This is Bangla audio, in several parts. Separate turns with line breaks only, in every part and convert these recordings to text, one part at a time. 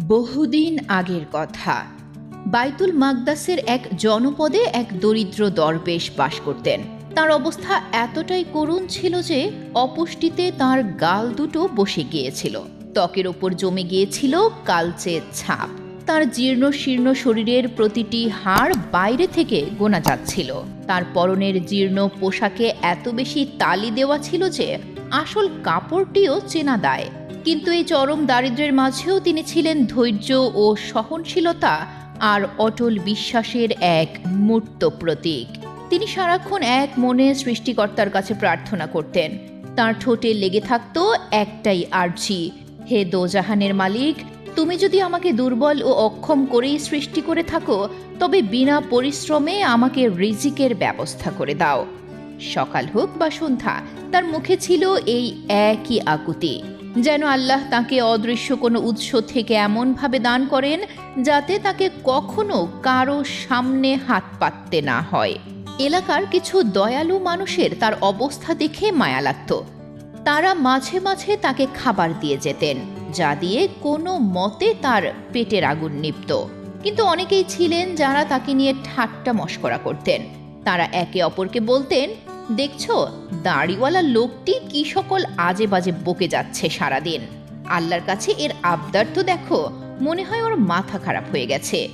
বহুদিন আগের কথা। বাইতুল মাকদাসের এক জনপদে এক দরিদ্র দরবেশ বাস করতেন। তার অবস্থা এতটাই করুণ ছিল যে অপুষ্টিতে তার গাল দুটো বসে গিয়েছিল। ত্বকের ওপর জমে গিয়েছিল কালচে ছাপ। তার জীর্ণ শীর্ণ শরীরের প্রতিটি হাড় বাইরে থেকে গোনা যাচ্ছিল। তার পরনের জীর্ণ পোশাকে এত বেশি তালি দেওয়া ছিল যে আসল কাপড়টিও চেনা দায়। কিন্তু এই চরম দারিদ্র্যের মাঝেও তিনি ছিলেন ধৈর্য ও সহনশীলতা আর অটল বিশ্বাসের এক মূর্ত প্রতীক। তিনি সারাক্ষণ এক মনে সৃষ্টিকর্তার কাছে প্রার্থনা করতেন। তার ঠোঁটে লেগে থাকত একটাই আর্জি, হে দোজাহানের মালিক, তুমি যদি আমাকে দুর্বল ও অক্ষম করেই সৃষ্টি করে থাকো, তবে বিনা পরিশ্রমে আমাকে রিজিকের ব্যবস্থা করে দাও। সকাল হোক বা সন্ধ্যা, তার মুখে ছিল এই একই আকুতি। যেন আল্লাহ তাকে অদৃশ্য কোনো উৎস থেকে এমনভাবে দান করেন যাতে তাকে কখনো কারও সামনে হাত পাততে না হয়। এলাকার কিছু দয়ালু মানুষের তার অবস্থা দেখে মায়া লাগত। তারা মাঝে মাঝে তাকে খাবার দিয়ে যেতেন, যা দিয়ে কোনো মতে তার পেটের আগুন নিপ্ত কিন্তু অনেকেই ছিলেন যারা তাকে নিয়ে ঠাট্টা মস্করা করতেন। তারা একে অপরকে বলতেন দেখছ, দাড়িওয়ালা লোকটি কি সকল আজে বাজে বকে যাচ্ছে সারাদিন। আল্লাহর কাছে এর আবদার তো দেখো, মনে হয় ওর মাথা খারাপ হয়ে গেছে।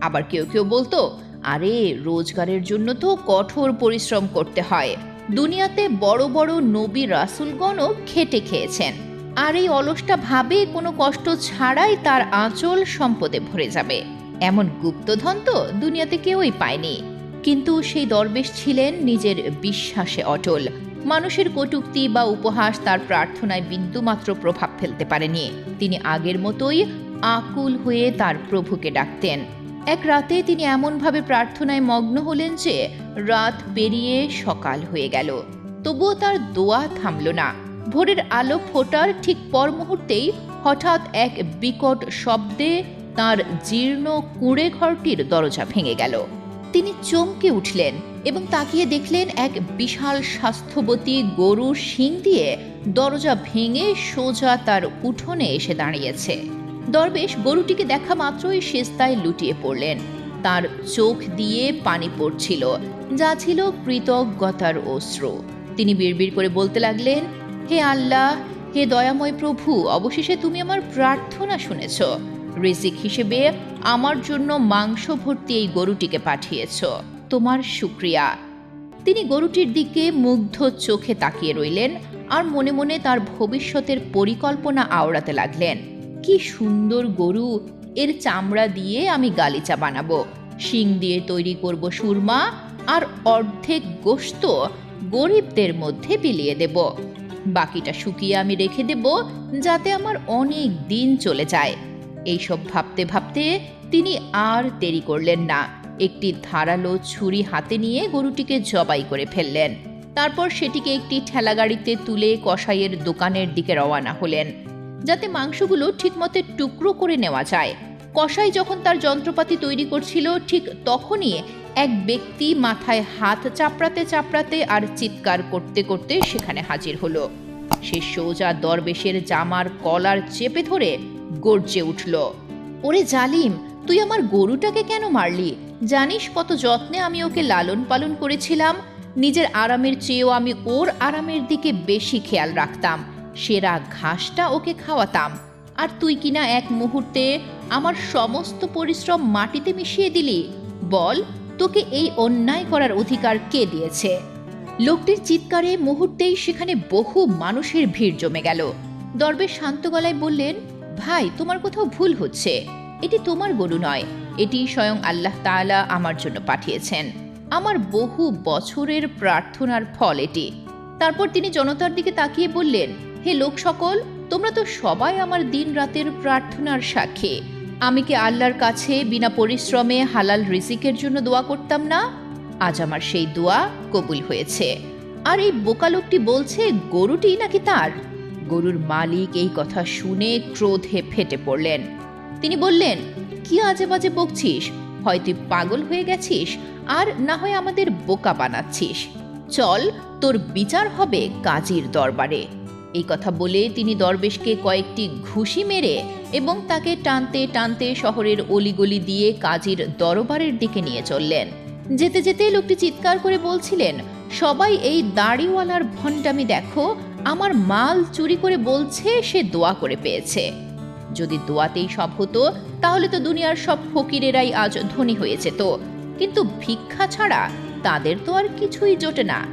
আবার কেউ কেউ বলতো, আরে, রোজগারের জন্য তো কঠোর পরিশ্রম করতে হয়। দুনিয়াতে বড় বড় নবী রাসুলগণও খেটে খেয়েছেন। আর এই অলসটা ভাবে কোনো কষ্ট ছাড়াই তার আঁচল সম্পদে ভরে যাবে। এমন গুপ্তধন তো দুনিয়াতে কেউই পায়নি। কিন্তু সেই দরবেশ ছিলেন নিজের বিশ্বাসে অটল। মানুষের কটূক্তি বা উপহাস তার প্রার্থনায় বিন্দুমাত্র প্রভাব ফেলতে পারেনি। তিনি আগের মতোই আকুল হয়ে তার প্রভুকে ডাকতেন। এক রাতে তিনি এমনভাবে প্রার্থনায় মগ্ন হলেন যে রাত পেরিয়ে সকাল হয়ে গেল। তবুও তার দোয়া থামল না। ভোরের আলো ফোটার ঠিক পর মুহূর্তেই হঠাৎ এক বিকট শব্দে তার জীর্ণ কুঁড়ে ঘরটির দরজা ভেঙে গেল। তিনি চমকে উঠলেন এবং তাকিয়ে দেখলেন এক বিশাল স্বাস্থ্যবতী গরুর শিং দিয়ে দরজা ভেঙে সোজা তার উঠোনে এসে দাঁড়িয়েছে। দরবেশ গরুটিকে দেখা মাত্রই সেস্তায় লুটিয়ে পড়লেন। তার চোখ দিয়ে পানি পড়ছিল, যা ছিল কৃতজ্ঞতার অশ্রু। তিনি বিড়বিড় করে বলতে লাগলেন, হে আল্লাহ, হে দয়াময় প্রভু, অবশেষে তুমি আমার প্রার্থনা শুনেছ। রিজিক হিসেবে আমার জন্য মাংস ভর্তি এই গরুটিকে পাঠিয়েছ। তোমার শুক্রিয়া তিনি গরুটির দিকে মুগ্ধ চোখে তাকিয়ে রইলেন আর মনে মনে তার ভবিষ্যতের পরিকল্পনা আওড়াতে লাগলেন। কি সুন্দর গরু, এর চামড়া দিয়ে আমি গালিচা বানাবো। শিং দিয়ে তৈরি করব সুরমা আর অর্ধেক গোস্ত গরিবদের মধ্যে বিলিয়ে দেব। বাকিটা শুকিয়ে আমি রেখে দেব যাতে আমার অনেক দিন চলে যায়। এইসব ভাবতে ভাবতে তিনি আর দেরি করলেন না। একটি ধারালো ছুরি হাতে নিয়ে গরুটিকে জবাই করে ফেললেন। তারপর সেটিকে একটি ঠেলাগাড়িতে তুলে কসাইয়ের দোকানের দিকে রওয়ানা হলেন। যাতে মাংসগুলো ঠিকমতো টুকরো করে নেওয়া যায়। কসাই যখন তার যন্ত্রপাতি তৈরি করছিল, ঠিক তখনই এক ব্যক্তি মাথায় হাত চাপড়াতে চাপড়াতে আর চিৎকার করতে করতে সেখানে হাজির হলো। সে সোজা দরবেশের জামার কলার চেপে ধরে গর্জে উঠল, ওরে জালিম, তুই আমার গরুটাকে কেন মারলি? জানিস কত যত্নে আমি ওকে লালন পালন করেছিলাম? নিজের আরামের চেয়েও আমি ওর আরামের দিকে বেশি খেয়াল রাখতাম। সেরা ঘাসটা ওকে খাওয়াতাম। আর তুই কিনা এক মুহূর্তে আমার সমস্ত পরিশ্রম মাটিতে মিশিয়ে দিলি? বল, তোকে এই অন্যায় করার অধিকার কে দিয়েছে? লোকটির চিৎকারে মুহূর্তেই সেখানে বহু মানুষের ভিড় জমে গেল। দরবেশ শান্ত গলায় বললেন ভাই, তোমার কোথাও ভুল হচ্ছে। এটি তোমার গরু নয়, এটি স্বয়ং আল্লাহ তাআলা আমার জন্য পাঠিয়েছেন। আমার বহু বছরের প্রার্থনার ফল এটি। তারপর তিনি জনতার দিকে তাকিয়ে বললেন, হে লোক সকল, তোমরা তো সবাই আমার দিন রাতের প্রার্থনার সাক্ষী। আমি কি আল্লাহর কাছে বিনা পরিশ্রমে হালাল রিজিকের জন্য দোয়া করতাম না? আজ আমার সেই দোয়া কবুল হয়েছে। আর এই বোকা লোকটি বলছে গরুটি নাকি তার? গরুর মালিক এই কথা শুনে ক্রোধে ফেটে পড়লেন। তিনি বললেন, কি আজে বাজে বকছিস? হয় তুই পাগল হয়ে গেছিস? আর না হয় আমাদের বোকা বানাচ্ছিস। চল, তোর বিচার হবে কাজীর দরবারে। এই কথা বলে তিনি দরবেশকে কয়েকটি ঘুষি মেরে এবং তাকে টানতে টানতে শহরের অলিগলি দিয়ে কাজীর দরবারের দিকে নিয়ে চললেন। যেতে যেতে লোকটি চিৎকার করে বলছিলেন, সবাই এই দাড়িওয়ালার ভণ্ডামি দেখো আমার মাল চুরি করে বলছে, সে দোয়া করে পেয়েছে। যদি দোয়াতেই সব হতো, তাহলে তো দুনিয়ার সব ফকিরেরাই আজ ধনী হয়েছে তো। কিন্তু ভিক্ষা ছাড়া তাদের তো আর কিছুই জোটে না।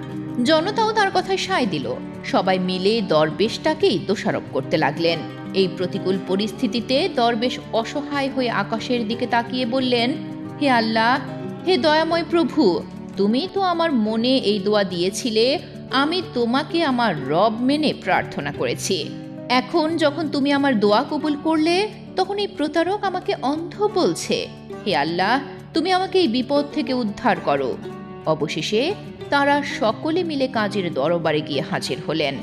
জনতাও তার কথায় সায় দিল। সবাই মিলে দরবেশটাকেই দোষারোপ করতে লাগলেন। এই প্রতিকূল পরিস্থিতিতে দরবেশ অসহায় হয়ে আকাশের দিকে তাকিয়ে বললেন, হে আল্লাহ, হে দয়াময় প্রভু, তুমি তো আমার মনে এই দোয়া দিয়েছিলে আমি তোমাকে আমার রব মেনে প্রার্থনা করেছি। এখন যখন তুমি আমার দোয়া কবুল করলে, তখন এই প্রতারক আমাকে অন্ধ বলছে। হে আল্লাহ, তুমি আমাকে এই বিপদ থেকে উদ্ধার করো। অবশেষে তারা সকলে মিলে কাজের দরবারে গিয়ে হাজির হলেন।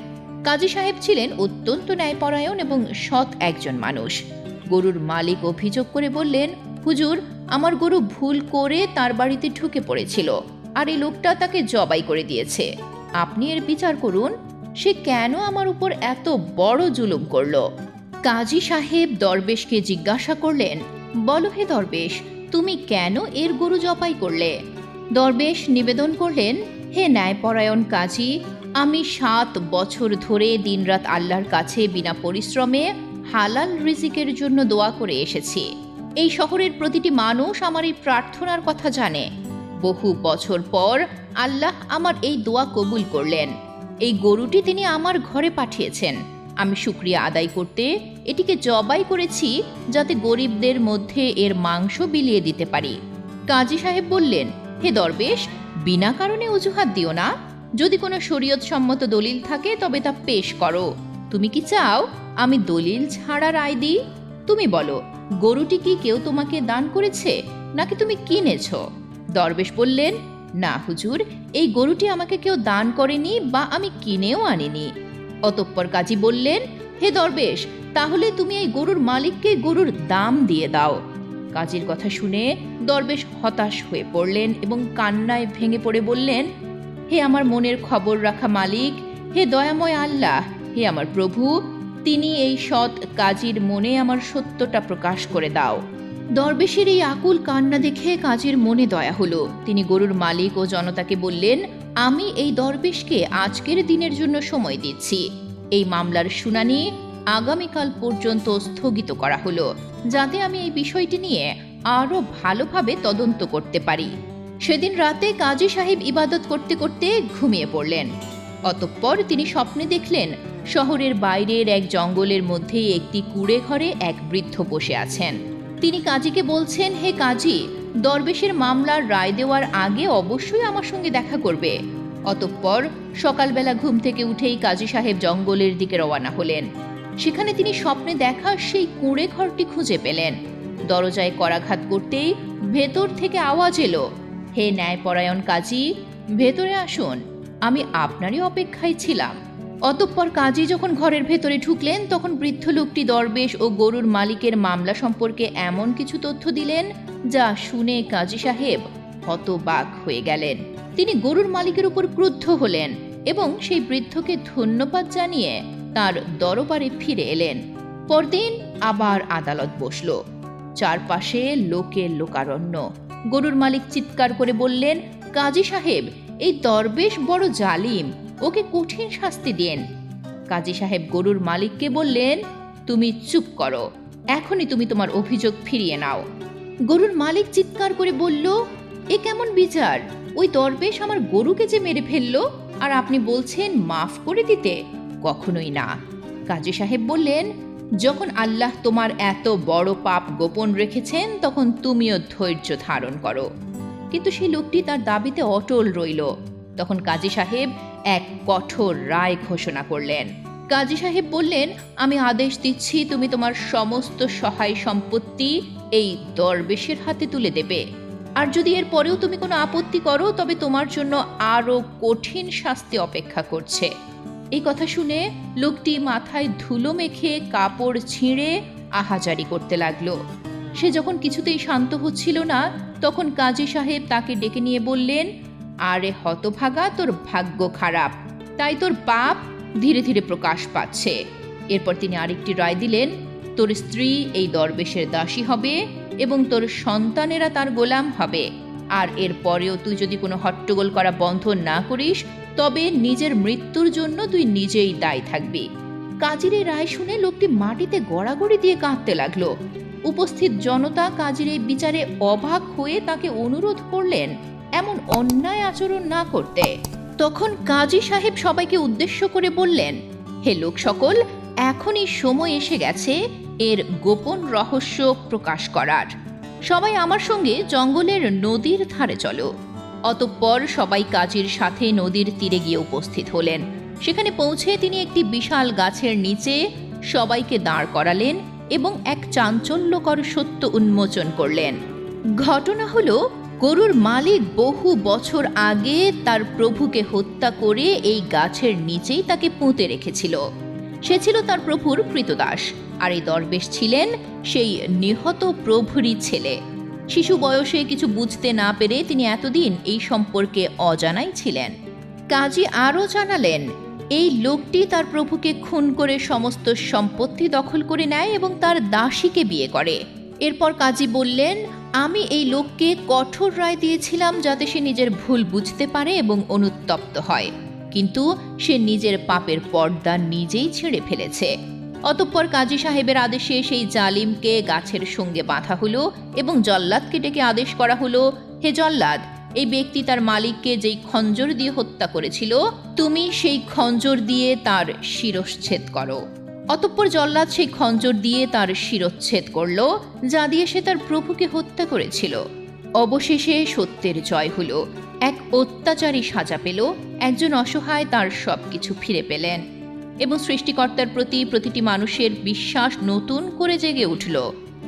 কাজী সাহেব ছিলেন অত্যন্ত ন্যায়পরায়ণ এবং সৎ একজন মানুষ। গরুর মালিক অভিযোগ করে বললেন, হুজুর, আমার গরু ভুল করে তার বাড়িতে ঢুকে পড়েছিল, আর এই লোকটা তাকে জবাই করে দিয়েছে। আপনি এর বিচার করুন, সে কেন আমার উপর এত বড় জুলুম করল? কাজী সাহেব দরবেশকে জিজ্ঞাসা করলেন, বলো হে দরবেশ, তুমি কেন এর গরু জপাই করলে? দরবেশ নিবেদন করলেন, হে ন্যায়পরায়ণ কাজী, আমি সাত বছর ধরে দিনরাত আল্লাহর কাছে বিনা পরিশ্রমে হালাল রিজিকের জন্য দোয়া করে এসেছি। এই শহরের প্রতিটি মানুষ আমার এই প্রার্থনার কথা জানে। বহু বছর পর আল্লাহ আমার এই দোয়া কবুল করলেন। এই গরুটি তিনি আমার ঘরে পাঠিয়েছেন। আমি শুক্রিয়া আদায় করতে এটিকে জবাই করেছি যাতে গরিবদের মধ্যে এর মাংস বিলিয়ে দিতে পারি। কাজী সাহেব বললেন, হে দরবেশ, বিনা কারণে অজুহাত দিও না। যদি কোনো শরীয়ত সম্মত দলিল থাকে তবে তা পেশ করো। তুমি কি চাও আমি দলিল ছাড়া রায় দিই? তুমি বলো, গরুটি কি কেউ তোমাকে দান করেছে নাকি তুমি কিনেছ? দরবেশ বললেন, না হুজুর, এই গরুটি আমাকে কেউ দান করেনি বা আমি কিনেও আনিনি। অতঃপর কাজী বললেন, হে দরবেশ, তাহলে তুমি এই গরুর মালিককে গরুর দাম দিয়ে দাও। কাজীর কথা শুনে দরবেশ হতাশ হয়ে পড়লেন এবং কান্নায় ভেঙে পড়ে বললেন, হে আমার মনের খবর রাখা মালিক, হে দয়াময় আল্লাহ, হে আমার প্রভু, তিনি এই সৎ কাজীর মনে আমার সত্যটা প্রকাশ করে দাও। দরবেশের এই আকুল কান্না দেখে কাজীর মনে দয়া হলো। তিনি গরুর মালিক ও জনতাকে বললেন, আমি এই দরবেশকে আজকের দিনের জন্য সময় দিচ্ছি। এই মামলার শুনানি আগামীকাল পর্যন্ত স্থগিত করা হলো, যাতে আমি এই বিষয়টি নিয়ে আরও ভালোভাবে তদন্ত করতে পারি। সেদিন রাতে কাজী সাহেব ইবাদত করতে করতে ঘুমিয়ে পড়লেন। অতঃপর তিনি স্বপ্নে দেখলেন, শহরের বাইরের এক জঙ্গলের মধ্যে একটি কুড়ে ঘরে এক বৃদ্ধ বসে আছেন। তিনি কাজীকে বলছেন, হে কাজী, দরবেশের মামলার রায় দেওয়ার আগে অবশ্যই আমার সঙ্গে দেখা করবে। অতঃপর সকালবেলা ঘুম থেকে উঠেই কাজী সাহেব জঙ্গলের দিকে রওনা হলেন। সেখানে তিনি স্বপ্নে দেখা সেই কুঁড়ে ঘরটি খুঁজে পেলেন। দরজায় করাঘাত করতেই ভেতর থেকে আওয়াজ এলো, হে ন্যায়পরায়ণ কাজী, ভেতরে আসুন, আমি আপনারই অপেক্ষায় ছিলাম। অতঃপর কাজী যখন ঘরের ভেতরে ঢুকলেন, তখন বৃদ্ধ লোকটি দরবেশ ও গরুর মালিকের মামলা সম্পর্কে এমন কিছু তথ্য দিলেন, যা শুনে কাজী সাহেব হতবাক হয়ে গেলেন। তিনি গরুর মালিকের উপর ক্রুদ্ধ হলেন এবং সেই বৃদ্ধকে ধন্যবাদ জানিয়ে তার দরবারে ফিরে এলেন। পরদিন আবার আদালত বসল। চারপাশে লোকে লোকারণ্য। গরুর মালিক চিৎকার করে বললেন, কাজী সাহেব, এই দরবেশ বড় জালিম। ওকে কঠিন শাস্তি দেন কাজী সাহেব গরুর মালিককে বললেন, তুমি চুপ করো। এখনই তুমি তোমার অভিযোগ ফিরিয়ে নাও। গরুর মালিক চিৎকার করে বলল, এ কেমন বিচার? ওই দরবেশ আমার গরুকে যে মেরে ফেলল, আর আপনি বলছেন মাফ করে দিতে? কখনোই না। কাজী সাহেব বললেন, যখন আল্লাহ তোমার এত বড় পাপ গোপন রেখেছেন, তখন তুমিও ধৈর্য ধারণ করো। কিন্তু সেই লোকটি তার দাবিতে অটল রইল। তখন কাজী সাহেব এক কঠোর রায় ঘোষণা করলেন। কাজী সাহেব বললেন, আমি আদেশ দিচ্ছি, তুমি তোমার সমস্ত সহায় সম্পত্তি এই দরবেশের হাতে তুলে দেবে। আর যদি এর পরেও তুমি কোনো আপত্তি করো, তবে তোমার জন্য আরও কঠিন শাস্তি অপেক্ষা করছে। এই কথা শুনে লোকটি মাথায় ধুলো মেখে কাপড় ছিঁড়ে আহাজারি করতে লাগল। সে যখন কিছুতেই শান্ত হচ্ছিল না, তখন কাজী সাহেব তাকে ডেকে নিয়ে বললেন আরে হতভাগা, তোর ভাগ্য খারাপ। তাই তোর বাপ ধীরে ধীরে প্রকাশ পাচ্ছে। এরপর তিনি আরেকটি রায় দিলেন, তোর স্ত্রী এই দরবেশের দাসী হবে এবং তোর সন্তানেরা তার গোলাম হবে। আর এর পরেও তুই যদি কোনো হট্টগোল করা বন্ধ না করিস, তবে নিজের মৃত্যুর জন্য তুই নিজেই দায়ী থাকবি। কাজীর এই রায় শুনে লোকটি মাটিতে গড়াগড়ি দিয়ে কাঁদতে লাগল। উপস্থিত জনতা কাজীর এই বিচারে অবাক হয়ে তাকে অনুরোধ করলেন এমন অন্যায় আচরণ না করতে। তখন কাজী সাহেব সবাইকে উদ্দেশ্য করে বললেন, হে লোক সকল, এখনই সময় এসে গেছে এর গোপন রহস্য প্রকাশ করার। সবাই আমার সঙ্গে জঙ্গলের নদীর ধারে চলো। অতঃপর সবাই কাজীর সাথে নদীর তীরে গিয়ে উপস্থিত হলেন। সেখানে পৌঁছে তিনি একটি বিশাল গাছের নিচে সবাইকে দাঁড় করালেন এবং এক চাঞ্চল্যকর সত্য উন্মোচন করলেন। ঘটনা হলো গরুর মালিক বহু বছর আগে তার প্রভুকে হত্যা করে এই গাছের নিচেই তাকে পুঁতে রেখেছিল। সে ছিল তার প্রভুর কৃতদাস, আর এই দরবেশ ছিলেন সেই নিহত প্রভুরই ছেলে। শিশু বয়সে কিছু বুঝতে না পেরে তিনি এতদিন এই সম্পর্কে অজানাই ছিলেন। কাজী আরও জানালেন, এই লোকটি তার প্রভুকে খুন করে সমস্ত সম্পত্তি দখল করে নেয় এবং তার দাসীকে বিয়ে করে। এরপর কাজী বললেন আমি এই লোককে কঠোর রায় দিয়েছিলাম যাতে সে নিজের ভুল বুঝতে পারে এবং অনুত্তপ্ত হয়। কিন্তু সে নিজের পাপের পর্দা নিজেই ছেড়ে ফেলেছে। অতঃপর কাজী সাহেবের আদেশে সেই জালিমকে গাছের সঙ্গে বাঁধা হলো এবং জল্লাদকে ডেকে আদেশ করা হলো, হে জল্লাদ, এই ব্যক্তি তার মালিককে যেই খঞ্জর দিয়ে হত্যা করেছিল, তুমি সেই খঞ্জর দিয়ে তার শিরশ্ছেদ করো। অতঃপর জল্লাদ সেই খঞ্জর দিয়ে তার শিরচ্ছেদ করল, যা দিয়ে সে তার প্রভুকে হত্যা করেছিল। অবশেষে সত্যের জয় হলো। এক অত্যাচারী সাজা পেল, একজন অসহায় তার সব কিছু ফিরে পেলেন এবং সৃষ্টিকর্তার প্রতি প্রতিটি মানুষের বিশ্বাস নতুন করে জেগে উঠল।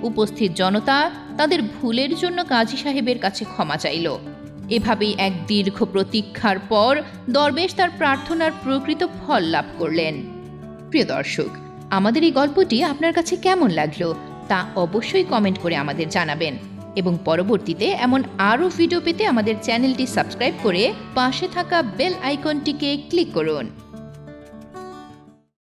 উপস্থিত জনতা তাদের ভুলের জন্য কাজী সাহেবের কাছে ক্ষমা চাইল। এভাবেই এক দীর্ঘ প্রতীক্ষার পর দরবেশ তার প্রার্থনার প্রকৃত ফল লাভ করলেন। প্রিয় দর্শক আমাদের এই গল্পটি আপনার কাছে কেমন লাগল তা অবশ্যই কমেন্ট করে আমাদের জানাবেন। এবং পরবর্তীতে এমন আরও ভিডিও পেতে আমাদের চ্যানেলটি সাবস্ক্রাইব করে পাশে থাকা বেল আইকনটিকে ক্লিক করুন।